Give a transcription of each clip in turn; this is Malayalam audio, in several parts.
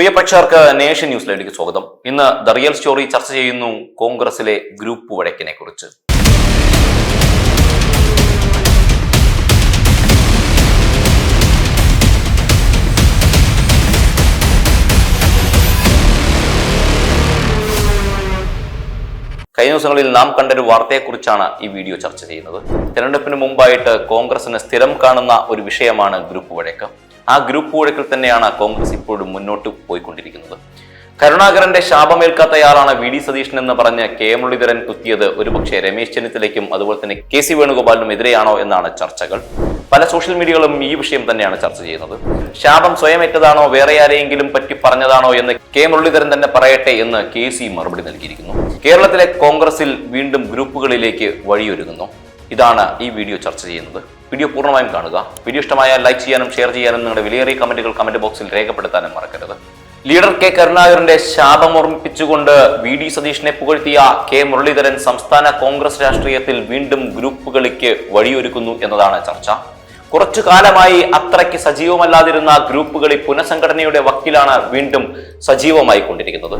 പ്രിയ പ്രേക്ഷകർക്ക് നേഷൻ ന്യൂസിലേക്ക് സ്വാഗതം. ഇന്ന് ദ റിയൽ സ്റ്റോറി ചർച്ച ചെയ്യുന്നു കോൺഗ്രസിലെ ഗ്രൂപ്പ് വഴക്കിനെ കുറിച്ച്. കഴിഞ്ഞ ദിവസങ്ങളിൽ നാം കണ്ടൊരു വാർത്തയെക്കുറിച്ചാണ് ഈ വീഡിയോ ചർച്ച ചെയ്യുന്നത്. തിരഞ്ഞെടുപ്പിന് മുമ്പായിട്ട് കോൺഗ്രസിന് സ്ഥിരം കാണുന്ന ഒരു വിഷയമാണ് ഗ്രൂപ്പ് വഴക്ക്. ആ ഗ്രൂപ്പ് വഴക്കിൽ തന്നെയാണ് കോൺഗ്രസ് ഇപ്പോഴും മുന്നോട്ട് പോയിക്കൊണ്ടിരിക്കുന്നത്. കരുണാകരന്റെ ശാപമേൽക്കാത്തയാളാണ് വി ഡി സതീശൻ എന്ന് പറഞ്ഞ് കെ മുരളീധരൻ കുത്തിയത് ഒരുപക്ഷെ രമേശ് ചെന്നിത്തലയ്ക്കും അതുപോലെ തന്നെ കെ സി വേണുഗോപാലിനും എതിരെയാണോ എന്നാണ് ചർച്ചകൾ. പല സോഷ്യൽ മീഡിയകളും ഈ വിഷയം തന്നെയാണ് ചർച്ച ചെയ്യുന്നത്. ശാപം സ്വയമേറ്റതാണോ വേറെ ആരെയെങ്കിലും പറ്റി പറഞ്ഞതാണോ എന്ന് കെ മുരളീധരൻ തന്നെ പറയട്ടെ എന്ന് കെ സി മറുപടി നൽകിയിരിക്കുന്നു. കേരളത്തിലെ കോൺഗ്രസിൽ വീണ്ടും ഗ്രൂപ്പുകളിലേക്ക് വഴിയൊരുങ്ങുന്നു. ഇതാണ് ഈ വീഡിയോ ചർച്ച ചെയ്യുന്നത്. വീഡിയോ പൂർണമായും കാണുക. വീഡിയോ ഇഷ്ടമായ ലൈക്ക് ചെയ്യാനും ഷെയർ ചെയ്യാനും നിങ്ങളുടെ വിലയേറിയ കമന്റുകൾ കമന്റ് ബോക്സിൽ രേഖപ്പെടുത്താനും മറക്കരുത്. ലീഡർ കെ കരുണാകരന്റെ ശാപം ഓർമ്മിപ്പിച്ചുകൊണ്ട് വി ഡി സതീഷിനെ പുകഴ്ത്തിയ കെ മുരളീധരൻ സംസ്ഥാന കോൺഗ്രസ് രാഷ്ട്രീയത്തിൽ വീണ്ടും ഗ്രൂപ്പ് കളിക്ക് വഴിയൊരുക്കുന്നു എന്നതാണ് ചർച്ച. കുറച്ചു കാലമായി അത്രയ്ക്ക് സജീവമല്ലാതിരുന്ന ഗ്രൂപ്പുകളിൽ പുനഃസംഘടനയുടെ വക്കിലാണ് വീണ്ടും സജീവമായി കൊണ്ടിരിക്കുന്നത്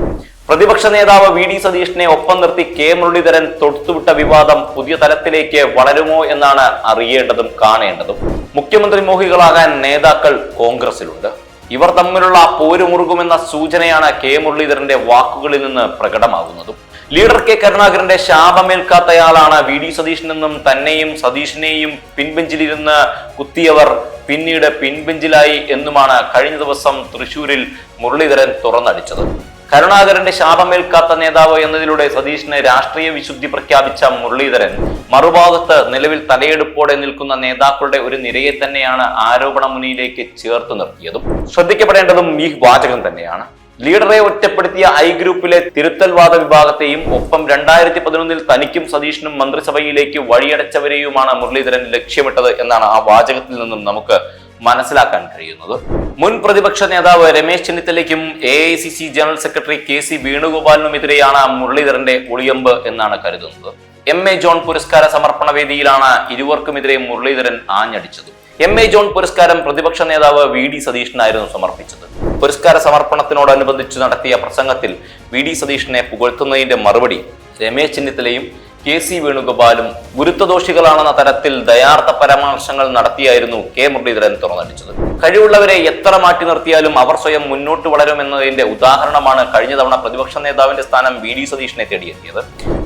പ്രതിപക്ഷ നേതാവ് വി ഡി സതീഷിനെ ഒപ്പം നിർത്തി കെ മുരളീധരൻ തൊടുത്തുവിട്ട വിവാദം പുതിയ തലത്തിലേക്ക് വളരുമോ എന്നാണ് അറിയേണ്ടതും കാണേണ്ടതും. മുഖ്യമന്ത്രി മോഹികളാകാൻ നേതാക്കൾ കോൺഗ്രസിലുണ്ട്. ഇവർ തമ്മിലുള്ള പോരുമുറുകുമെന്ന സൂചനയാണ് കെ മുരളീധരന്റെ വാക്കുകളിൽ നിന്ന് പ്രകടമാകുന്നതും. ലീഡർ കെ കരുണാകരന്റെ ശാപമേൽക്കാത്തയാളാണ് വി ഡി സതീഷിനെന്നും തന്നെയും സതീഷിനെയും പിൻബെഞ്ചിലിരുന്ന് കുത്തിയവർ പിന്നീട് പിൻബെഞ്ചിലായി എന്നുമാണ് കഴിഞ്ഞ ദിവസം തൃശൂരിൽ മുരളീധരൻ തുറന്നടിച്ചത്. കരുണാകരന്റെ ശാപമേൽക്കാത്ത നേതാവ് എന്നതിലൂടെ സതീഷിന് രാഷ്ട്രീയ വിശുദ്ധി പ്രഖ്യാപിച്ച മുരളീധരൻ മറുഭാഗത്ത് നിലവിൽ തലയെടുപ്പോടെ നിൽക്കുന്ന നേതാക്കളുടെ ഒരു നിരയെ തന്നെയാണ് ആരോപണ മുനിയിലേക്ക് ചേർത്ത് നിർത്തിയതും. ശ്രദ്ധിക്കപ്പെടേണ്ടതും ഈ വാചകം തന്നെയാണ്. ലീഡറെ ഒറ്റപ്പെടുത്തിയ ഐ ഗ്രൂപ്പിലെ തിരുത്തൽവാദ വിഭാഗത്തെയും ഒപ്പം രണ്ടായിരത്തി പതിനൊന്നിൽ തനിക്കും സതീഷിനും മന്ത്രിസഭയിലേക്ക് വഴിയടച്ചവരെയുമാണ് മുരളീധരൻ ലക്ഷ്യമിട്ടത് എന്നാണ് ആ വാചകത്തിൽ നിന്നും നമുക്ക് മനസ്സിലാക്കാൻ കഴിയുന്നത്. മുൻ പ്രതിപക്ഷ നേതാവ് Ramesh ചെന്നിത്തലയ്ക്കും A I C C general secretary K C വേണുഗോപാലിനുമെതിരെയാണ് മുരളീധരന്റെ ഒളിയമ്പ് എന്നാണ് കരുതുന്നത്. എം എ ജോൺ പുരസ്കാര സമർപ്പണ വേദിയിലാണ് ഇരുവർക്കുമെതിരെ മുരളീധരൻ ആഞ്ഞടിച്ചത്. എം എ ജോൺ പുരസ്കാരം പ്രതിപക്ഷ നേതാവ് വി ഡി സതീഷിനായിരുന്നു സമർപ്പിച്ചത്. പുരസ്കാര സമർപ്പണത്തിനോടനുബന്ധിച്ച് നടത്തിയ പ്രസംഗത്തിൽ വി ഡി സതീഷിനെ പുകഴ്ത്തുന്നതിന്റെ മറുപടി രമേശ് ചെന്നിത്തലയും കെ സി വേണുഗോപാലും ഗുരുത്വദോഷികളാണെന്ന തരത്തിൽ ദയാർത്ഥ പരാമർശങ്ങൾ നടത്തിയായിരുന്നു കെ മുരളീധരൻ തുറന്നടിച്ചത്. കഴിവുള്ളവരെ എത്ര മാറ്റി നിർത്തിയാലും അവർ സ്വയം മുന്നോട്ട് വളരുമെന്നതിന്റെ ഉദാഹരണമാണ് കഴിഞ്ഞ തവണ പ്രതിപക്ഷ നേതാവിന്റെ സ്ഥാനം വി ഡി സതീഷിനെ തേടിയെത്തിയത്.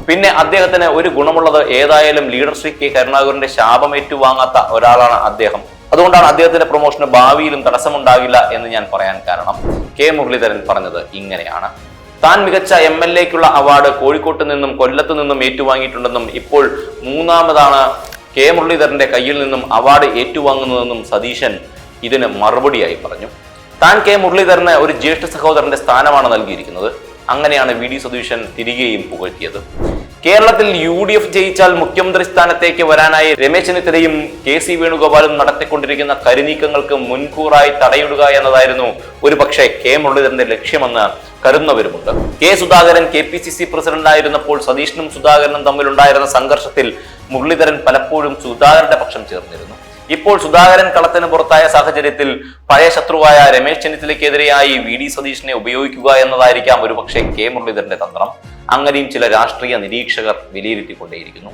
പിന്നെ അദ്ദേഹത്തിന് ഒരു ഗുണമുള്ളത് ഏതായാലും ലീഡർ ശ്രീ കെ കരുണാകരന്റെ ശാപം ഏറ്റുവാങ്ങാത്ത ഒരാളാണ് അദ്ദേഹം. അതുകൊണ്ടാണ് അദ്ദേഹത്തിന്റെ പ്രൊമോഷന് ഭാവിയിലും തടസ്സമുണ്ടാകില്ല എന്ന് ഞാൻ പറയാൻ കാരണം കെ മുരളീധരൻ പറഞ്ഞത് ഇങ്ങനെയാണ്. താൻ മികച്ച എം എൽ എക്കുള്ള അവാർഡ് കോഴിക്കോട്ട് നിന്നും കൊല്ലത്ത് നിന്നും ഏറ്റുവാങ്ങിയിട്ടുണ്ടെന്നും ഇപ്പോൾ മൂന്നാമതാണ് കെ മുരളീധരന്റെ കയ്യിൽ നിന്നും അവാർഡ് ഏറ്റുവാങ്ങുന്നതെന്നും സതീശൻ ഇതിന് മറുപടിയായി പറഞ്ഞു. താൻ കെ മുരളീധരന് ഒരു ജ്യേഷ്ഠ സഹോദരന്റെ സ്ഥാനമാണ് നൽകിയിരിക്കുന്നത്. അങ്ങനെയാണ് വി ഡി സതീശൻ തിരികെയും പുകഴ്ത്തിയത്. കേരളത്തിൽ യു ഡി എഫ് ജയിച്ചാൽ മുഖ്യമന്ത്രി സ്ഥാനത്തേക്ക് വരാനായി രമേശ് ചെന്നിത്തലയും കെ സി വേണുഗോപാലും നടത്തിക്കൊണ്ടിരിക്കുന്ന കരിനീക്കങ്ങൾക്ക് മുൻകൂറായി തടയിടുക എന്നതായിരുന്നു ഒരു പക്ഷേ കെ മുരളീധരന്റെ ലക്ഷ്യമെന്ന് കരുതുന്നവരുമുണ്ട്. K Sudhakaran K P C C പ്രസിഡന്റായിരുന്നപ്പോൾ സതീഷിനും സുധാകരനും തമ്മിലുണ്ടായിരുന്ന സംഘർഷത്തിൽ മുരളീധരൻ പലപ്പോഴും സുധാകരന്റെ പക്ഷം ചേർന്നിരുന്നു. ഇപ്പോൾ സുധാകരൻ കളത്തിന് പുറത്തായ സാഹചര്യത്തിൽ പഴയ ശത്രുവായ രമേശ് ചെന്നിത്തലയ്ക്കെതിരെയായി വി ഡി സതീഷിനെ ഉപയോഗിക്കുക എന്നതായിരിക്കാം ഒരുപക്ഷെ കെ മുരളീധരന്റെ തന്ത്രം. അങ്ങനെയും ചില രാഷ്ട്രീയ നിരീക്ഷകർ വിലയിരുത്തിക്കൊണ്ടേയിരിക്കുന്നു.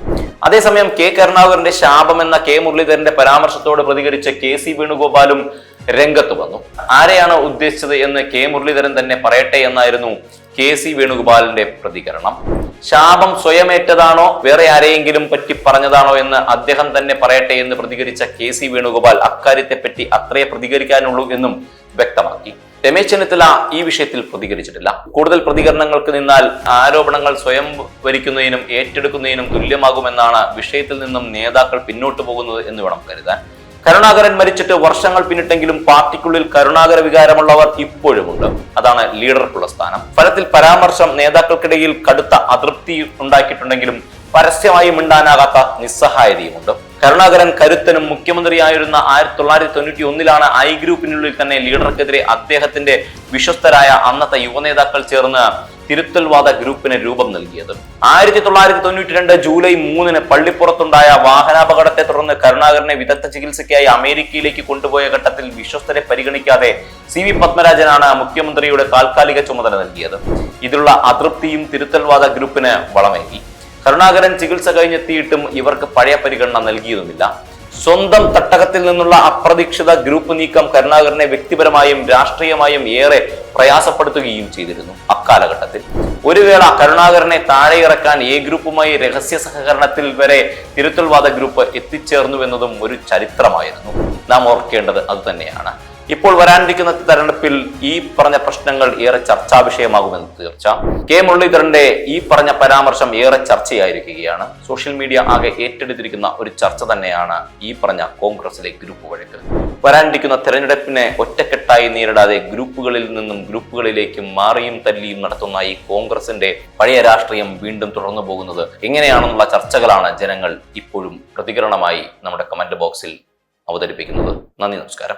അതേസമയം കെ കരുണാകരന്റെ ശാപം എന്ന കെ മുരളീധരന്റെ പരാമർശത്തോട് പ്രതികരിച്ച കെ സി വേണുഗോപാലും രംഗത്ത് വന്നു. ആരെയാണ് ഉദ്ദേശിച്ചത് എന്ന് കെ മുരളീധരൻ തന്നെ പറയട്ടെ എന്നായിരുന്നു കെ സി വേണുഗോപാലിന്റെ പ്രതികരണം. ശാപം സ്വയമേറ്റതാണോ വേറെ ആരെയെങ്കിലും പറ്റി പറഞ്ഞതാണോ എന്ന് അദ്ദേഹം തന്നെ പറയട്ടെ എന്ന് പ്രതികരിച്ച കെ സി വേണുഗോപാൽ അക്കാര്യത്തെപ്പറ്റി അത്രേ പ്രതികരിക്കാനുള്ളൂ എന്നും വ്യക്തമാക്കി. രമേശ് ചെന്നിത്തല ഈ വിഷയത്തിൽ പ്രതികരിച്ചിട്ടില്ല. കൂടുതൽ പ്രതികരണങ്ങൾക്ക് നിന്നാൽ ആരോപണങ്ങൾ സ്വയം വരിക്കുന്നതിനും ഏറ്റെടുക്കുന്നതിനും തുല്യമാകുമെന്നാണ് വിഷയത്തിൽ നിന്നും നേതാക്കൾ പിന്നോട്ടു പോകുന്നത് എന്ന് വേണം കരുതാൻ. കരുണാകരൻ മരിച്ചിട്ട് വർഷങ്ങൾ പിന്നിട്ടെങ്കിലും പാർട്ടിക്കുള്ളിൽ കരുണാകര വികാരമുള്ളവർ ഇപ്പോഴുമുണ്ട് അതാണ് ലീഡർക്കുള്ള സ്ഥാനം. ഫലത്തിൽ പരാമർശം നേതാക്കൾക്കിടയിൽ കടുത്ത അതൃപ്തി ഉണ്ടാക്കിയിട്ടുണ്ടെങ്കിലും പരസ്യമായി മിണ്ടാനാകാത്ത നിസ്സഹായതയുമുണ്ട്. കരുണാകരൻ കരുത്തനും മുഖ്യമന്ത്രിയായിരുന്ന ആയിരത്തി തൊള്ളായിരത്തി തൊണ്ണൂറ്റി ഒന്നിലാണ് ഐ ഗ്രൂപ്പിനുള്ളിൽ തന്നെ ലീഡർക്കെതിരെ അദ്ദേഹത്തിന്റെ വിശ്വസ്തരായ അന്നത്തെ യുവനേതാക്കൾ ചേർന്ന് തിരുത്തൽവാദ ഗ്രൂപ്പിന് രൂപം നൽകിയത്. ആയിരത്തി തൊള്ളായിരത്തി തൊണ്ണൂറ്റി രണ്ട് ജൂലൈ മൂന്നിന് പള്ളിപ്പുറത്തുണ്ടായ വാഹനാപകടത്തെ തുടർന്ന് കരുണാകരനെ വിദഗ്ധ ചികിത്സയ്ക്കായി അമേരിക്കയിലേക്ക് കൊണ്ടുപോയ ഘട്ടത്തിൽ വിശ്വസ്തരെ പരിഗണിക്കാതെ സി വി പത്മരാജനാണ് മുഖ്യമന്ത്രിയുടെ താൽക്കാലിക ചുമതല നൽകിയത്. ഇതിലുള്ള അതൃപ്തിയും തിരുത്തൽവാദ ഗ്രൂപ്പിന് വളമേകി. കരുണാകരൻ ചികിത്സ കഴിഞ്ഞെത്തിയിട്ടും ഇവർക്ക് പഴയ പരിഗണന നൽകിയതുമില്ല. സ്വന്തം തട്ടകത്തിൽ നിന്നുള്ള അപ്രതീക്ഷിത ഗ്രൂപ്പ് നീക്കം കരുണാകരനെ വ്യക്തിപരമായും രാഷ്ട്രീയമായും ഏറെ പ്രയാസപ്പെടുത്തുകയും ചെയ്തിരുന്നു അക്കാലഘട്ടത്തിൽ. ഒരു വേള കരുണാകരനെ താഴെയിറക്കാൻ എ ഗ്രൂപ്പുമായി രഹസ്യ സഹകരണത്തിൽ വരെ തിരുത്തൽവാദ ഗ്രൂപ്പ് എത്തിച്ചേർന്നുവെന്നതും ഒരു ചരിത്രമായിരുന്നു. നാം ഓർക്കേണ്ടത് അതുതന്നെയാണ് ഇപ്പോൾ വരാനിരിക്കുന്ന തെരഞ്ഞെടുപ്പിൽ ഈ പറഞ്ഞ പ്രശ്നങ്ങൾ ഏറെ ചർച്ചാ വിഷയമാകുമെന്ന് തീർച്ച. കെ മുരളീധരന്റെ ഈ പറഞ്ഞ പരാമർശം ഏറെ ചർച്ചയായിരിക്കുകയാണ്. സോഷ്യൽ മീഡിയ ആകെ ഏറ്റെടുത്തിരിക്കുന്ന ഒരു ചർച്ച തന്നെയാണ് ഈ പറഞ്ഞ കോൺഗ്രസിലെ ഗ്രൂപ്പ് വഴക്ക്. വരാനിരിക്കുന്ന തെരഞ്ഞെടുപ്പിനെ ഒറ്റക്കെട്ടായി നേരിടാതെ ഗ്രൂപ്പുകളിൽ നിന്നും ഗ്രൂപ്പുകളിലേക്കും മാറിയും തല്ലിയും നടത്തുന്ന ഈ കോൺഗ്രസിന്റെ പഴയ രാഷ്ട്രീയം വീണ്ടും തുടർന്നു പോകുന്നത് എങ്ങനെയാണെന്നുള്ള ചർച്ചകളാണ് ജനങ്ങൾ ഇപ്പോഴും പ്രതികരണമായി നമ്മുടെ കമന്റ് ബോക്സിൽ അവതരിപ്പിക്കുന്നത്. നന്ദി നമസ്കാരം.